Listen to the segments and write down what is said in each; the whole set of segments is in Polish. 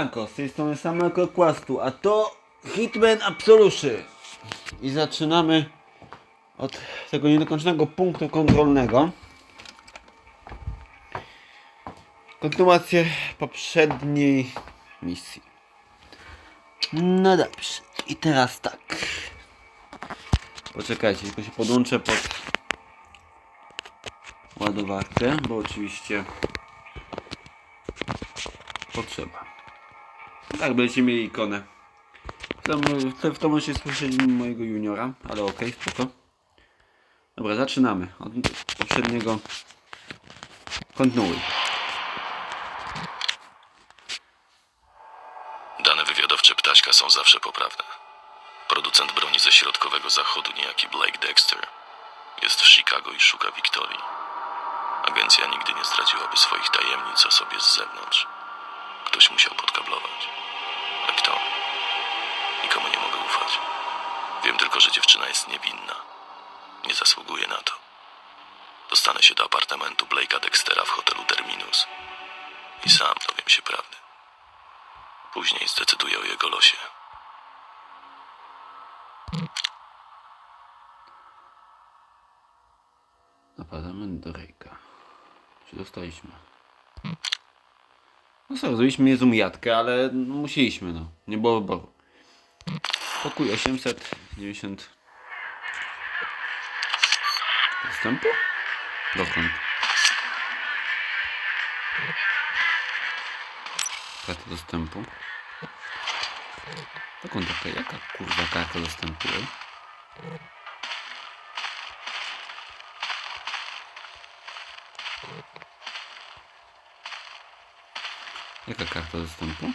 Z tej strony samego Kłastu, a to Hitman Absolution. I zaczynamy od tego niedokończonego punktu kontrolnego. Kontynuację poprzedniej misji. No dobrze, i teraz tak. Poczekajcie, tylko się podłączę pod ładowarkę, bo oczywiście potrzeba. Tak, będziecie mieli ikonę. W tym, w tym momencie słyszeć mojego juniora, ale okej, spoko. Dobra, zaczynamy. Od poprzedniego. Kontynuuj. Dane wywiadowcze Ptaśka są zawsze poprawne. Producent broni ze środkowego zachodu, niejaki Blake Dexter, jest w Chicago i szuka Wiktorii. Agencja nigdy nie zdradziłaby swoich tajemnic o sobie z zewnątrz. Ktoś musiał podkablować. A kto? Nikomu nie mogę ufać. Wiem tylko, że dziewczyna jest niewinna. Nie zasługuje na to. Dostanę się do apartamentu Blake'a Dextera w hotelu Terminus i sam dowiem się prawdy. Później zdecyduję o jego losie. Apartament Rejka. Czy dostaliśmy? No co, zrobiliśmy niezłą jatkę, ale no, musieliśmy, no. Nie było wyboru. Pokój 890. Dostępu? Dokąd? Karta dostępu. Dokąd taka, jaka kurwa karta dostępu? ej? Jaka karta dostępu?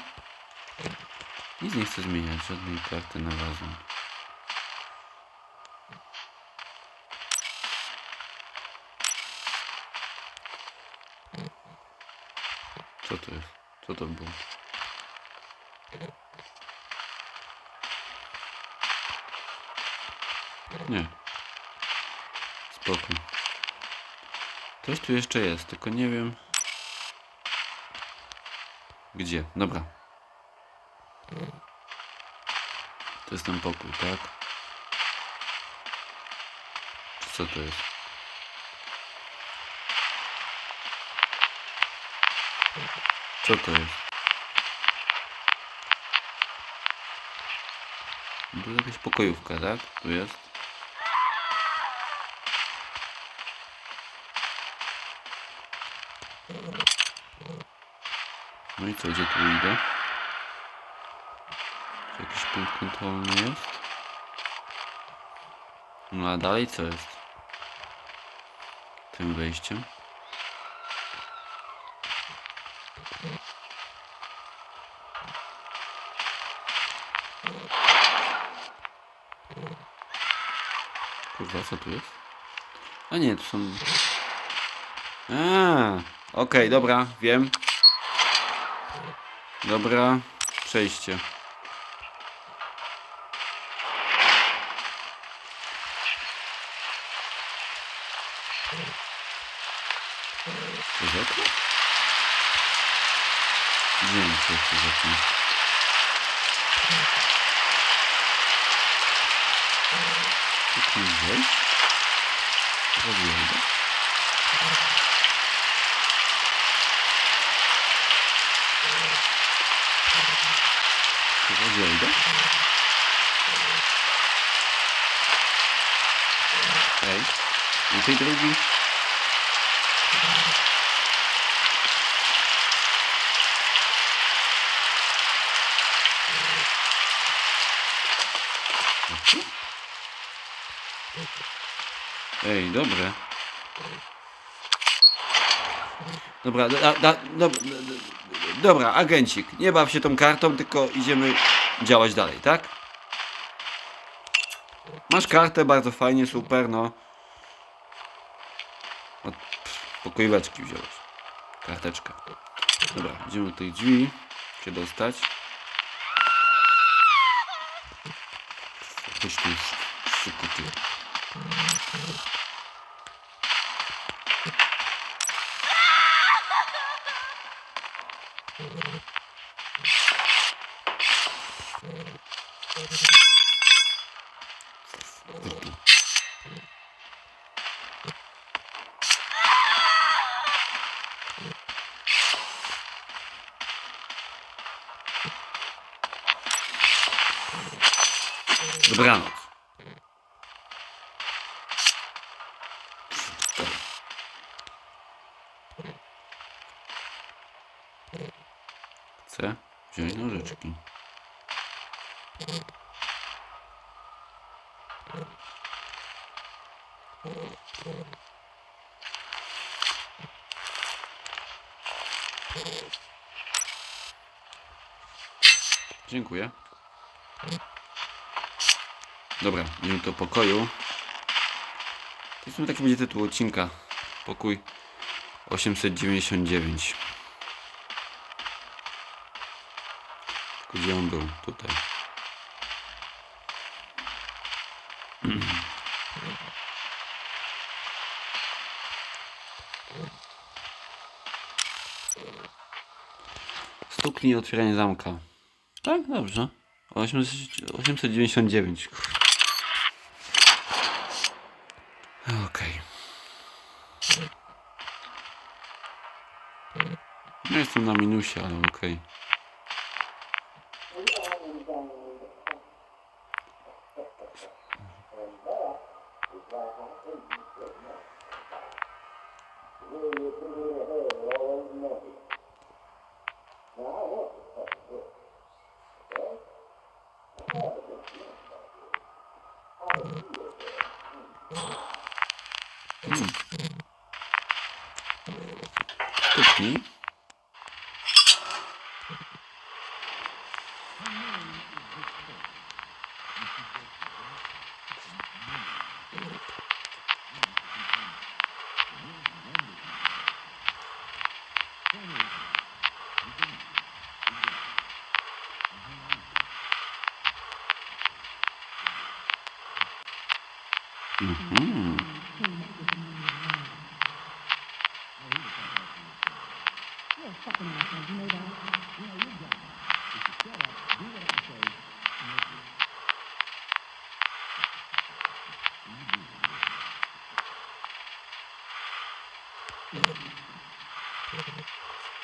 Nic nie chcę zmieniać, żadnej karty na razem. Co to jest? Co to było? Nie. Spoko. Coś tu jeszcze jest, tylko nie wiem... Gdzie? Dobra. To jest ten pokój, tak? Co to jest? Co to jest? Tu jest jakaś pokojówka, tak? Tu jest. No i co, gdzie tu idę? Czy jakiś punkt kontrolny jest? No a dalej co jest? Tym wejściem? Kurwa, co tu jest? A nie, tu są... A, okej, dobra, wiem. Dobra, przejście. Wejść? I tej drugi. Ej, dobre. Dobra, da, da, do, dobra, agencik, nie baw się tą kartą, tylko idziemy działać dalej, tak? Masz kartę, bardzo fajnie, super, no. Od pokojóweczki wziąłeś. Karteczkę. Dobra, idziemy do tych drzwi, się dostać. Coś tu jest sukuty. Dobranoc. Chcę wziąć nożyczki. Dziękuję. Dobra, idziemy do pokoju. To w sumie taki będzie tytuł odcinka. Pokój 899. Tylko gdzie on był? Tutaj. Stuknij otwieranie zamka. Tak, dobrze. 800 899. Kur- Okej. Ja jestem na minusie, ale okej. Stuknij. Mhm.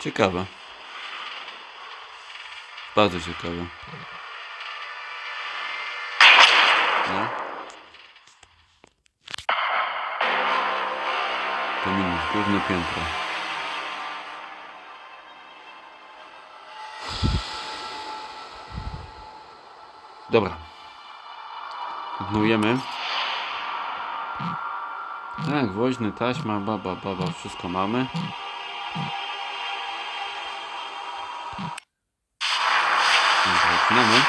Ciekawe. Bardzo ciekawe. To minus, górne piętro. Dobra. Kontynuujemy. Tak, woźny, taśma, baba, baba, wszystko mamy. Zaczynamy.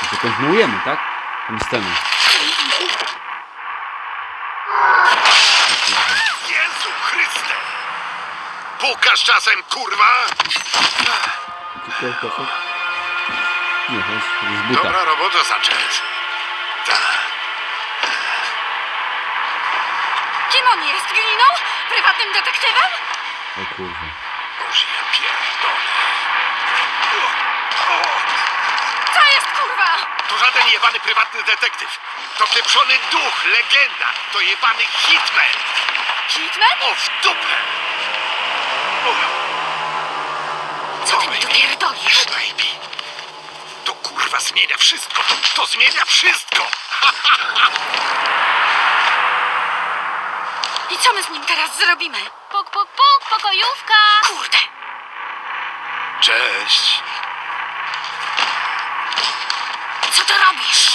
Znaczy kontynuujemy, tak? Tą scenę. Kurwa. Jezu Chryste! Pukasz czasem, kurwa? Tylko co? Nie, to jest z buta. Dobra robota, Sanchez. Tak. Kim on jest? Gliną? Prywatnym detektywem? O kurwa. Boże, ja pierdolę. O, o, Co jest kurwa? to żaden jebany prywatny detektyw. To pieprzony duch, legenda. To jebany hitman. Hitman? O, w dupę. Co ty mi tu pierdolisz? baby. To kurwa zmienia wszystko. To, to zmienia wszystko. I co my z nim teraz zrobimy? Puk, puk, puk, pokojówka! Kurde! Cześć. Co ty robisz?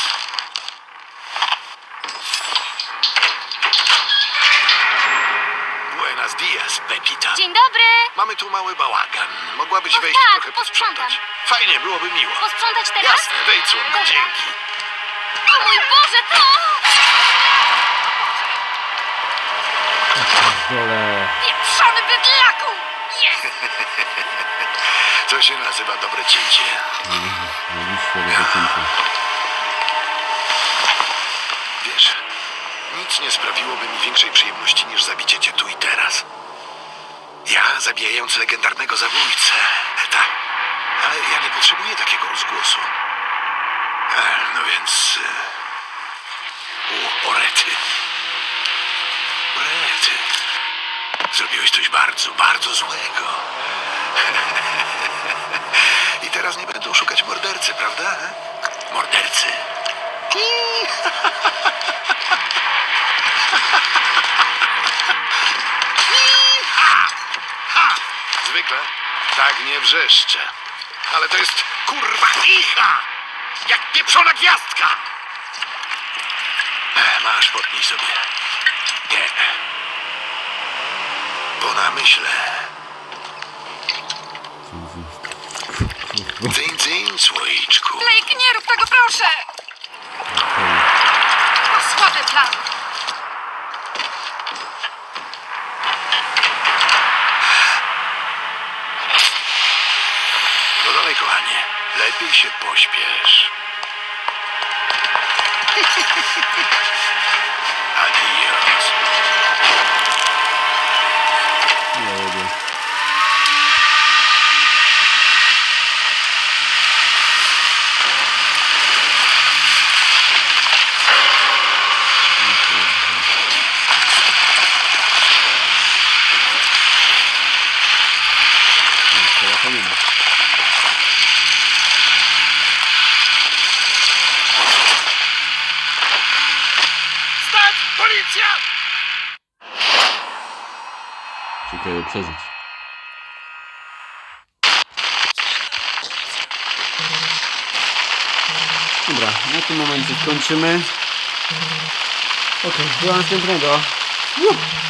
Buenos dias, Pepita. Dzień dobry! Mamy tu mały bałagan. Mogłabyś Och, wejść tak, trochę posprzątać. Fajnie, byłoby miło. Posprzątać teraz? Jasne, wejdź słonko, Dobra. dzięki. O mój Boże, to! Dole. Pieprzony bydlaku! Jest! To się nazywa dobre cięcie. Najbliższe do wycięcia. Nic nie sprawiłoby mi większej przyjemności niż zabicie cię tu i teraz. Ja zabijając legendarnego zabójcę. Tak. Ale ja nie potrzebuję takiego rozgłosu. E, no więc... e, U, orety. Orety. Zrobiłeś coś bardzo, bardzo złego. I teraz nie będą szukać mordercy, prawda? Mordercy. Zwykle tak nie wrzeszczę. Ale to jest kurwa icha! Jak pieprzona gwiazdka! E, Masz, potnij sobie. Nie. Bo namyślę. Cyń, cyń, słoiczku. Blake, nie rób tego, proszę! To słaby plan. No dalej, kochanie. Lepiej się pośpiesz. Policja! Ciekawe przeżyć. Dobra, na tym momencie skończymy. Okej, do następnego. Uh.